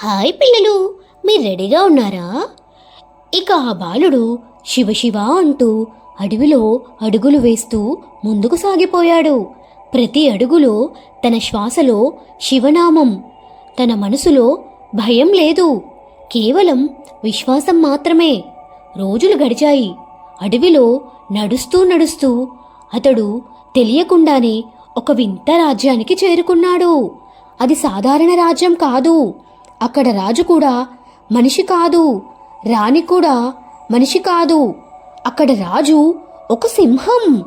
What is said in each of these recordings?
Hi పిల్లలు మీరు రెడీగా ఉన్నారా? ఇక ఆ బాలుడు శివశివ అంటూ అడవిలో అడుగులు వేస్తూ ముందుకు సాగిపోయాడు. ప్రతి అడుగులో తన శ్వాసలో శివనామం. తన మనసులో భయం లేదు. కేవలం విశ్వాసం మాత్రమే. రోజులు గడిచాయి. అడవిలో నడుస్తూ నడుస్తూ అతడు తెలియకుండానే ఒక వింత రాజ్యానికి చేరుకున్నాడు. అది సాధారణ రాజ్యం కాదు. అక్కడ రాజు కూడా మనిషి కాదు రాణి కూడా మనిషి కాదు. అక్కడ రాజు ఒక సింహం.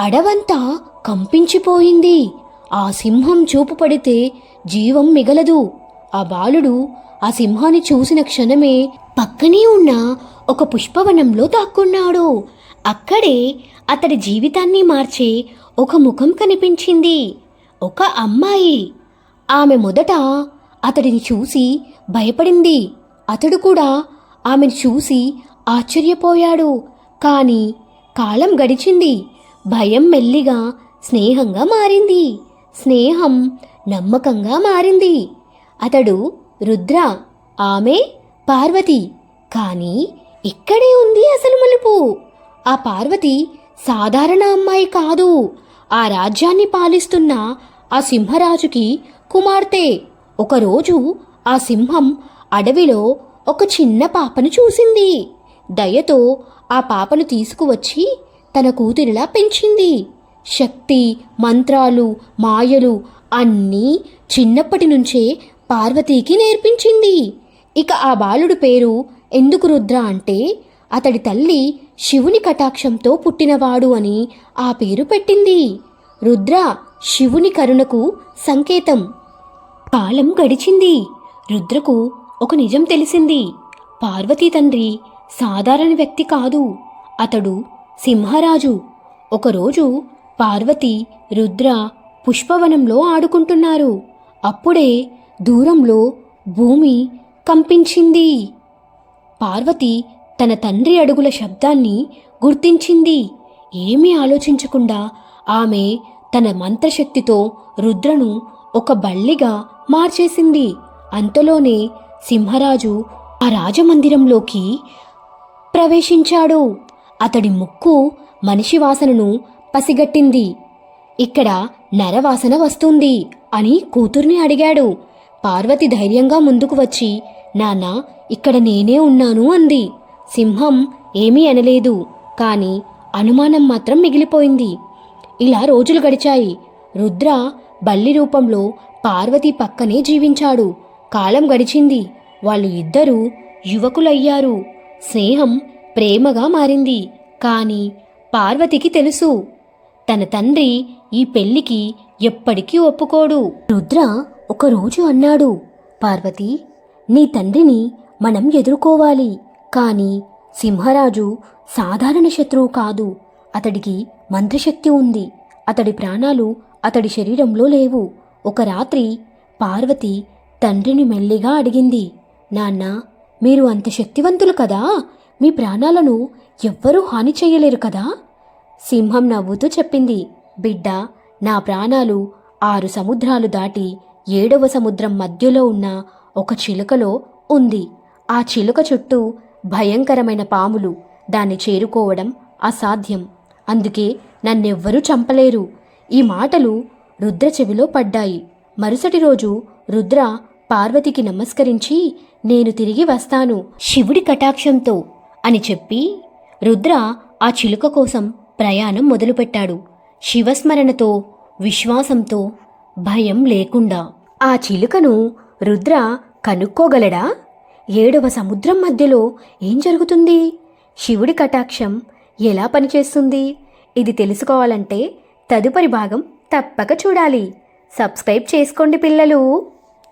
అడవంతా కంపించిపోయింది. ఆ సింహం చూపు పడితే జీవం మిగలదు. ఆ బాలుడు ఆ సింహాన్ని చూసిన క్షణమే పక్కనే ఉన్న ఒక పుష్పవనంలో దాక్కున్నాడు. అక్కడే అతడి జీవితాన్ని మార్చే ఒక ముఖం కనిపించింది. ఒక అమ్మాయి. ఆమె మొదట అతడిని చూసి భయపడింది. అతడు కూడా ఆమెను చూసి ఆశ్చర్యపోయాడు. కానీ కాలం గడిచింది. భయం మెల్లిగా స్నేహంగా మారింది. స్నేహం నమ్మకంగా మారింది. అతడు రుద్ర ఆమె పార్వతి. కానీ ఇక్కడే ఉంది అసలు మలుపు. ఆ పార్వతి సాధారణ అమ్మాయి కాదు. ఆ రాజ్యాన్ని పాలిస్తున్న ఆ సింహరాజుకి కుమార్తె. ఒకరోజు ఆ సింహం అడవిలో ఒక చిన్న పాపను చూసింది. దయతో ఆ పాపను తీసుకువచ్చి తన కూతురిలా పెంచింది. శక్తి మంత్రాలు మాయలు అన్నీ చిన్నప్పటి నుంచే పార్వతీకి నేర్పించింది. ఇక ఆ బాలుడు పేరు ఎందుకు రుద్ర అంటే అతడి తల్లి శివుని కటాక్షంతో పుట్టినవాడు అని ఆ పేరు పెట్టింది. రుద్ర శివుని కరుణకు సంకేతం. కాలం గడిచింది. రుద్రకు ఒక నిజం తెలిసింది. పార్వతీ తండ్రి సాధారణ వ్యక్తి కాదు. అతడు సింహరాజు. ఒకరోజు పార్వతి రుద్ర పుష్పవనంలో ఆడుకుంటున్నారు. అప్పుడే దూరంలో భూమి కంపించింది. పార్వతి తన తండ్రి అడుగుల శబ్దాన్ని గుర్తించింది. ఏమీ ఆలోచించకుండా ఆమె తన మంత్రశక్తితో రుద్రను ఒక బల్లిగా మార్చేసింది. అంతలోనే సింహరాజు ఆ రాజమందిరంలోకి ప్రవేశించాడు. అతడి ముక్కు మనిషి వాసనను పసిగట్టింది. ఇక్కడ నరవాసన వస్తుంది అని కూతుర్ని అడిగాడు. పార్వతి ధైర్యంగా ముందుకు వచ్చి నాన్న ఇక్కడ నేనే ఉన్నాను అంది. సింహం ఏమీ అనలేదు కాని అనుమానం మాత్రం మిగిలిపోయింది. ఇలా రోజులు గడిచాయి. రుద్ర బల్లి రూపంలో పార్వతి పక్కనే జీవించాడు. కాలం గడిచింది. వాళ్ళు ఇద్దరూ యువకులయ్యారు. స్నేహం ప్రేమగా మారింది. కాని పార్వతికి తెలుసు తన తండ్రి ఈ పెళ్ళికి ఎప్పటికీ ఒప్పుకోడు. రుద్ర ఒకరోజు అన్నాడు పార్వతి నీ తండ్రిని మనం ఎదుర్కోవాలి. కానీ సింహరాజు సాధారణ శత్రువు కాదు. అతడికి మంత్రిశక్తి ఉంది. అతడి ప్రాణాలు అతడి శరీరంలో లేవు. ఒక రాత్రి పార్వతి తండ్రిని మెల్లిగా అడిగింది నాన్న మీరు అంత శక్తివంతులు కదా? మీ ప్రాణాలను ఎవ్వరూ హాని చేయలేరు కదా? సింహం నవ్వుతూ చెప్పింది బిడ్డ నా ప్రాణాలు ఆరు సముద్రాలు దాటి ఏడవ సముద్రం మధ్యలో ఉన్న ఒక చిలుకలో ఉంది. ఆ చిలుక చుట్టూ భయంకరమైన పాములు దాన్ని చేరుకోవడం అసాధ్యం. అందుకే నన్నెవ్వరూ చంపలేరు. ఈ మాటలు రుద్ర చెవిలో పడ్డాయి. మరుసటి రోజు రుద్ర పార్వతికి నమస్కరించి నేను తిరిగి వస్తాను శివుడి కటాక్షంతో అని చెప్పి రుద్ర ఆ చిలుక కోసం ప్రయాణం మొదలుపెట్టాడు. శివస్మరణతో విశ్వాసంతో భయం లేకుండా. ఆ చిలుకను రుద్ర కనుక్కోగలడా? ఏడవ సముద్రం మధ్యలో ఏం జరుగుతుంది? శివుడి కటాక్షం ఎలా పనిచేస్తుంది? ఇది తెలుసుకోవాలంటే తదుపరి భాగం తప్పక చూడాలి. సబ్స్క్రైబ్ చేసుకోండి పిల్లలు.